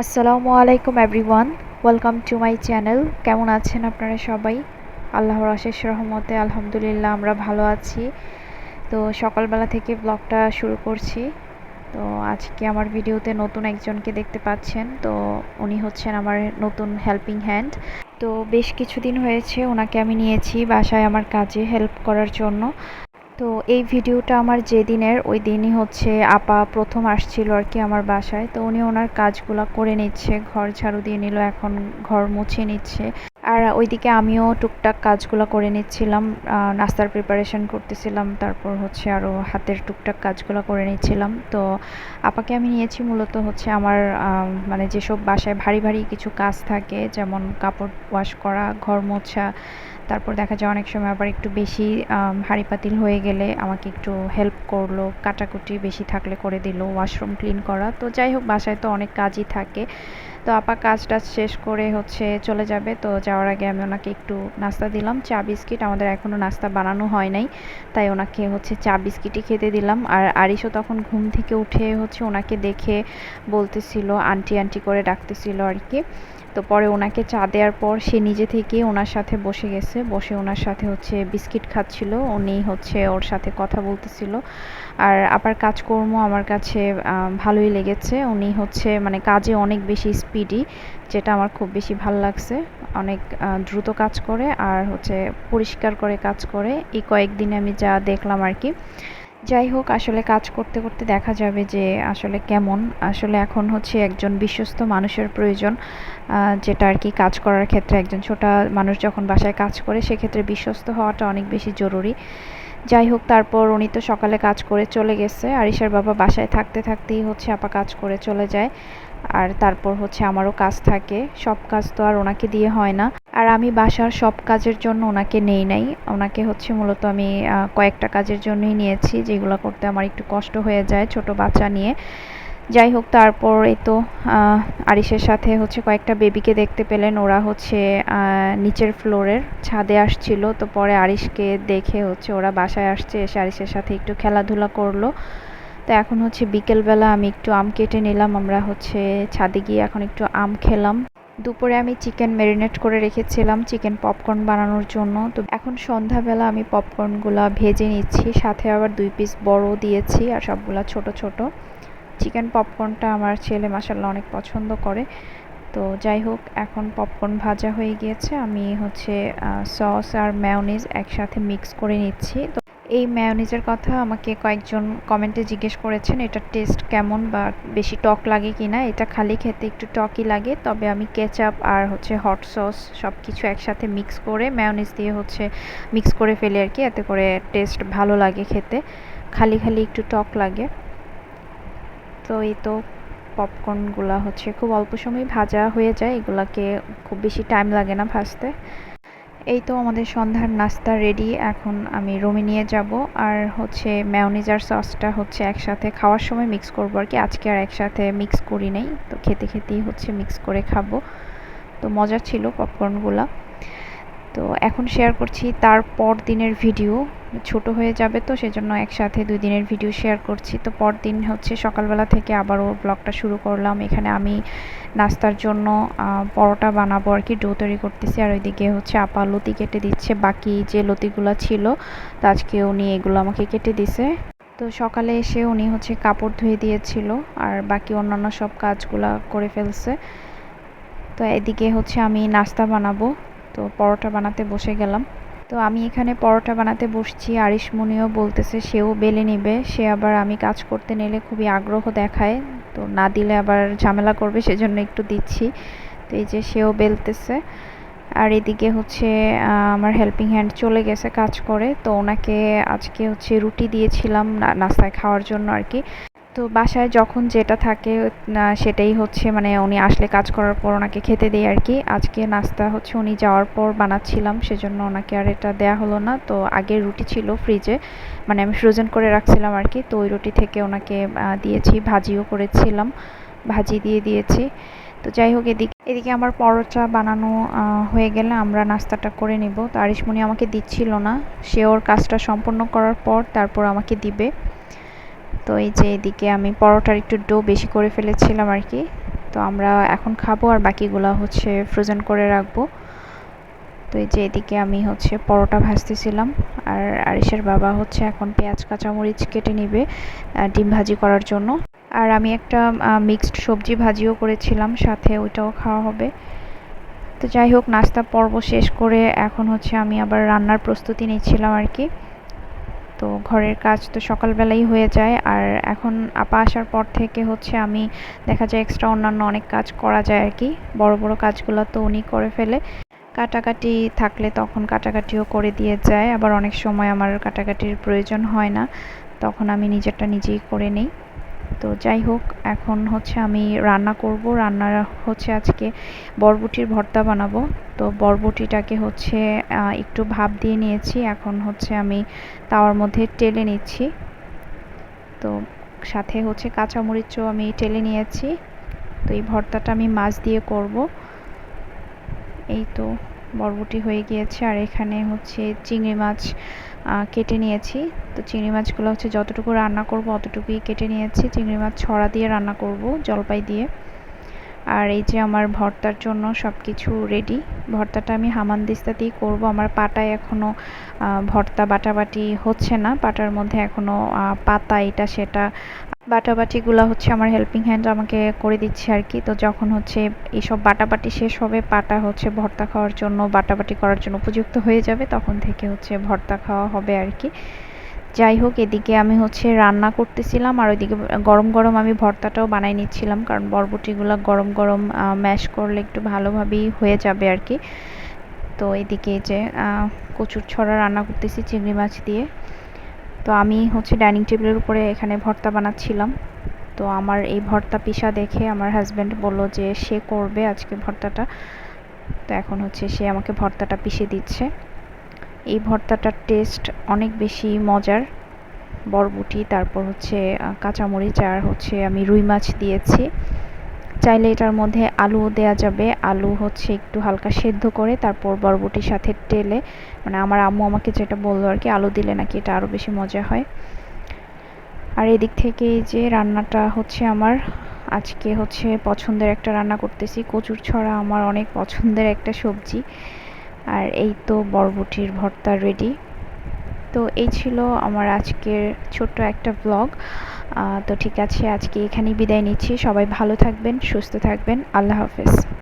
আসসালামু আলাইকুম everyone, welcome to my channel. কেমন আছেন আপনারা সবাই? আল্লাহর অশেষ রহমতে আলহামদুলিল্লাহ আমরা ভালো আছি। তো সকালবেলা থেকে ব্লগটা শুরু করছি। তো আজকে আমার ভিডিওতে নতুন একজনকে দেখতে পাচ্ছেন। তো উনি হচ্ছেন আমার নতুন হেল্পিং হ্যান্ড তো বেশ কিছুদিন হয়েছে ওনাকে আমি নিয়েছি বাসায় আমার কাজে হেল্প করার জন্য। তো এই ভিডিওটা আমার যেদিনের, ওই দিনই হচ্ছে আপা প্রথম আসছিল আর কি আমার বাসায়। তো উনি ওনার কাজগুলো করে নিচ্ছে, ঘর ঝাড়ু দিয়ে নিল, এখন ঘর মুছে নিচ্ছে। আর ওইদিকে আমিও টুকটাক কাজগুলো করে নিচ্ছিলাম নাস্তার প্রিপারেশন করতেছিলাম, তারপর হচ্ছে আরও হাতের টুকটাক কাজগুলো করে নিচ্ছিলাম। তো আপাকে আমি নিয়েছি মূলত হচ্ছে আমার মানে যেসব বাসায় ভারী ভারী কিছু কাজ থাকে, যেমন কাপড় ওয়াশ করা, ঘর মোছা তারপর দেখা যায় অনেক সময় আবার একটু বেশি হাঁড়ি পাতিল হয়ে গেলে আমাকে একটু হেল্প করল, কাটাকুটি বেশি থাকলে করে দিল ওয়াশরুম ক্লিন করা। তো যাই হোক, বাসায় তো অনেক কাজই থাকে। তো আপা কাজ টাজ শেষ করে হচ্ছে চলে যাবে। তো যাওয়ার আগে আমি ওনাকে একটু নাস্তা দিলাম, চা বিস্কিট। আমাদের এখনও নাস্তা বানানো হয় নাই, তাই ওনাকে হচ্ছে চা বিস্কিটই খেতে দিলাম। আর আরিশও তখন ঘুম থেকে উঠে হচ্ছে ওনাকে দেখে বলতেছিল, আন্টি আন্টি করে ডাকতেছিল আর কি। তো পরে ওনাকে চা দেওয়ার পর সে নিজে থেকে ওনার সাথে বসে গেছে। বসে ওনার সাথে হচ্ছে বিস্কিট খাচ্ছিল। উনি হচ্ছে ওর সাথে কথা বলতেছিল। আর আবার কাজকর্ম আমার কাছে ভালোই লেগেছে। উনি হচ্ছে মানে কাজে অনেক বেশি স্পিডি যেটা আমার খুব বেশি ভালো লাগছে। অনেক দ্রুত কাজ করে আর হচ্ছে পরিষ্কার করে কাজ করে। এই কয়েকদিনে আমি যা দেখলাম আর কি যাই হোক, আসলে কাজ করতে করতে দেখা যাবে যে আসলে কেমন। আসলে এখন হচ্ছে একজন বিশ্বস্ত মানুষের প্রয়োজন যেটা আর কি কাজ করার ক্ষেত্রে একজন ছোটা মানুষ যখন বাসায় কাজ করে, সেক্ষেত্রে বিশ্বস্ত হওয়াটা অনেক বেশি জরুরি। যাই হোক, তারপর উনি তো সকালে কাজ করে চলে গেছে। আরিশার বাবা বাসায় থাকতে থাকতেই হচ্ছে আপা কাজ করে চলে যায়। আর তারপর হচ্ছে আমারও কাজ থাকে। সব কাজ তো আর ওনাকে দিয়ে হয় না। আর আমি বাসার সব কাজের জন্য ওনাকে নেই নাই। ওনাকে হচ্ছে মূলত আমি কয়েকটা কাজের জন্যই নিয়েছি, যেগুলো করতে আমার একটু কষ্ট হয়ে যায় ছোট বাচ্চা নিয়ে। যাই হোক, তারপর এই তো আরিসের সাথে হচ্ছে কয়েকটা বেবিকে দেখতে পেলেন। ওরা হচ্ছে নিচের ফ্লোরের ছাদে আসছিল। তো পরে আরিসকে দেখে হচ্ছে ওরা বাসায় আসছে, এসে আরিসের সাথে একটু খেলাধুলা করল। তো এখন হচ্ছে বিকেলবেলা আমি একটু আম কেটে নিলাম। আমরা হচ্ছে ছাদে গিয়ে এখন একটু আম খেলাম। দুপুরে আমি চিকেন ম্যারিনেট করে রেখেছিলাম, চিকেন পপকর্ন বানানোর জন্য। তো এখন সন্ধ্যাবেলা আমি পপকর্নগুলো ভেজে নিচ্ছি, সাথে আবার দুই পিস বড় দিয়েছি আর সবগুলা ছোট ছোট। চিকেন পপকর্নটা আমার ছেলে মাসাল্লাহ অনেক পছন্দ করে। তো যাই হোক, এখন পপকর্ন ভাজা হয়ে গিয়েছে। আমি হচ্ছে সস আর ম্যাওনিজ একসাথে মিক্স করে নিচ্ছি। তো এই ম্যায়োনিজের কথা আমাকে কয়েকজন কমেন্টে জিজ্ঞেস করেছেন, এটা টেস্ট কেমন বা বেশি টক লাগে কি না এটা খালি খেতে একটু টকই লাগে, তবে আমি কেচাপ আর হচ্ছে হট সস সব কিছু একসাথে মিক্স করে ম্যায়োনিজ দিয়ে হচ্ছে মিক্স করে ফেলি আর কি এতে করে টেস্ট ভালো লাগে খেতে। খালি খালি একটু টক লাগে। তো এই তো পপকর্নগুলো হচ্ছে খুব অল্প সময় ভাজা হয়ে যায়, এগুলাকে খুব বেশি টাইম লাগে না ভাজতে। এই তো আমাদের সন্ধ্যার নাস্তা রেডি এখন আমি রুমে নিয়ে যাব। আর হচ্ছে ম্যাওনিজার সসটা হচ্ছে একসাথে খাওয়ার সময় মিক্স করব আর কি। আজকে আর একসাথে মিক্স করি নেই, তো খেতে খেতেই হচ্ছে মিক্স করে খাব। তো মজা ছিল পপকর্নগুলা তো এখন শেয়ার করছি তার পর দিনের ভিডিও ছোট হয়ে যাবে তো, সেজন্য একসাথে দুই দিনের ভিডিও শেয়ার করছি। তো পরদিন হচ্ছে সকালবেলা থেকে আবারও ব্লগটা শুরু করলাম। এখানে আমি নাস্তার জন্য পরোটা বানাবো আর কি, ডো তৈরি করতেছি। আর ওইদিকে হচ্ছে আপা লতি কেটে দিচ্ছে, বাকি যে লতিগুলো ছিল, তো আজকে উনি এগুলো আমাকে কেটে দিছে। তো সকালে এসে উনি হচ্ছে কাপড় ধুয়ে দিয়েছিল, আর বাকি অন্যান্য সব কাজগুলা করে ফেলছে। তো এদিকে হচ্ছে আমি নাস্তা বানাবো। তো পরোটা বানাতে বসে গেলাম। তো আমি এখানে পরোটা বানাতে বসছি। আরিশমণিও বলতেছে সেও বেলে নিবে। সে আবার আমি কাজ করতে নিলে খুবই আগ্রহ দেখায়। তো না দিলে আবার ঝামেলা করবে, সেজন্য একটু দিচ্ছি। তো এই যে সেও বেলতেছে। আর এদিকে হচ্ছে আমার হেল্পিং হ্যান্ড চলে গেছে কাজ করে। তো ওনাকে আজকে হচ্ছে রুটি দিয়েছিলাম নাস্তায় খাওয়ার জন্য আর কি। তো বাসায় যখন যেটা থাকে সেটাই হচ্ছে মানে উনি আসলে কাজ করার পর ওনাকে খেতে দিই আর কি। আজকে নাস্তা হচ্ছে উনি যাওয়ার পর বানাচ্ছিলাম, সেজন্য ওনাকে আর এটা দেয়া হলো না। তো আগের রুটি ছিল ফ্রিজে মানে আমি ফ্রোজেন করে রাখছিলাম আর কি। তো ওই রুটি থেকে ওনাকে দিয়েছি, ভাজিও করেছিলাম, ভাজি দিয়ে দিয়েছি। তো যাই হোক, এদিকে এদিকে আমার পরোটা বানানো হয়ে গেলে আমরা নাস্তাটা করে নিব। তো আরিশমণি আমাকে দিচ্ছিল না, সে ওর কাজটা সম্পন্ন করার পর তারপর আমাকে দিবে। তো এই যে এদিকে আমি পরোটার একটু ডো বেশি করে ফেলেছিলাম আর কি। তো আমরা এখন খাব আর বাকিগুলো হচ্ছে ফ্রোজেন করে রাখব। তো এই যে এদিকে আমি হচ্ছে পরোটা ভাজতেছিলাম আর আরিসের বাবা হচ্ছে এখন পেঁয়াজ, কাঁচামরিচ কেটে নিবে ডিম ভাজি করার জন্য। আর আমি একটা মিক্সড সবজি ভাজিও করেছিলাম, সাথে ওইটাও খাওয়া হবে। তো যাই হোক, নাস্তা পর্ব শেষ করে এখন হচ্ছে আমি আবার রান্নার প্রস্তুতি নিচ্ছিলাম আর কি। তো ঘরের কাজ তো সকালবেলাই হয়ে যায়। আর এখন আপা আসার পর থেকে হচ্ছে আমি দেখা যায় এক্সট্রা অন্যান্য অনেক কাজ করা যায় আর কি। বড় বড় কাজগুলো তো উনি করে ফেলে। কাটাকাটি থাকলে তখন কাটাকাটিও করে দিয়ে যায়। আবার অনেক সময় আমার কাটাকাটির প্রয়োজন হয় না। তখন আমি নিজেরটা নিজেই করে নিই। তো যাই হোক, এখন হচ্ছে আমি রান্না করব। রান্না হচ্ছে আজকে বরবটির ভর্তা বানাবো। তো বরবটিটাকে হচ্ছে একটু ভাপ দিয়ে নিয়েছি। এখন হচ্ছে আমি তাওয়ার মধ্যে টেলে নিচ্ছি। তো সাথে হচ্ছে কাঁচামরিচও আমি টেলে নিয়েছি। তো এই ভর্তাটা আমি মাছ দিয়ে করব। এই তো। বরবটি হয়ে গিয়েছে আর এখানে হচ্ছে চিংড়ি মাছ কেটে নিয়েছি। তো চিংড়ি মাছগুলো হচ্ছে যতটুকু রান্না করব অতটুকুই কেটে নিয়েছি। চিংড়ি মাছ ছড়া দিয়ে রান্না করব জলপাই দিয়ে। আর এই যে আমার ভর্তার জন্য সব কিছু রেডি ভর্তাটা আমি হামানদিস্তাতেই করব। আমার পাটায় এখনও ভর্তা বাটাবাটি হচ্ছে না। পাটার মধ্যে এখনও পাতা, এটা, সেটা, বাটাবাটিগুলো হচ্ছে আমার হেল্পিং হ্যান্ড আমাকে করে দিচ্ছে আর কি। তো যখন হচ্ছে এইসব বাটাবাটি শেষ হবে, পাটা হচ্ছে ভর্তা খাওয়ার জন্য, বাটাবাটি করার জন্য উপযুক্ত হয়ে যাবে, তখন থেকে হচ্ছে ভর্তা খাওয়া হবে আর কি। যাই হোক, এদিকে আমি হচ্ছে রান্না করতেছিলাম আর ওইদিকে গরম গরম আমি ভর্তাটাও বানাই নিচ্ছিলাম কারণ বরবটিগুলো গরম গরম ম্যাশ করলে একটু ভালোভাবেই হয়ে যাবে আর কি। তো এদিকে যে কচুর ছড়া রান্না করতেছি চিংড়ি মাছ দিয়ে। তো আমি হচ্ছে ডাইনিং টেবিলের উপরে এখানে ভর্তা বানাচ্ছিলাম। তো আমার এই ভর্তা পিসা দেখে আমার হাজব্যান্ড বলল যে সে করবে আজকে ভর্তাটা। তো এখন হচ্ছে সে আমাকে ভর্তাটা পিষে দিচ্ছে। এই ভর্তাটার টেস্ট অনেক বেশি মজার। বরবটি, তারপর হচ্ছে কাঁচামরিচ, আর হচ্ছে আমি রুই মাছ দিয়েছি। চাইলে এটার মধ্যে আলু দেয়া যাবে। আলু হচ্ছে একটু হালকা সেদ্ধ করে, তারপর বরবটির সাথে টেলে মানে আমার আম্মু আমাকে যেটা বলল আর কি, আলু দিলে নাকি এটা আরও বেশি মজা হয়। আর এদিক থেকে যে রান্নাটা হচ্ছে আমার, আজকে হচ্ছে পছন্দের একটা রান্না করতেছি। কচুর ছড়া আমার অনেক পছন্দের একটা সবজি। আর এই তো বরবটির ভর্তা রেডি তো এই ছিল আমার আজকের ছোট্ট একটা ব্লগ তো ঠিক আছে, আজকে এখানেই বিদায় নিচ্ছি। সবাই ভালো থাকবেন, সুস্থ থাকবেন। আল্লাহ হাফেজ।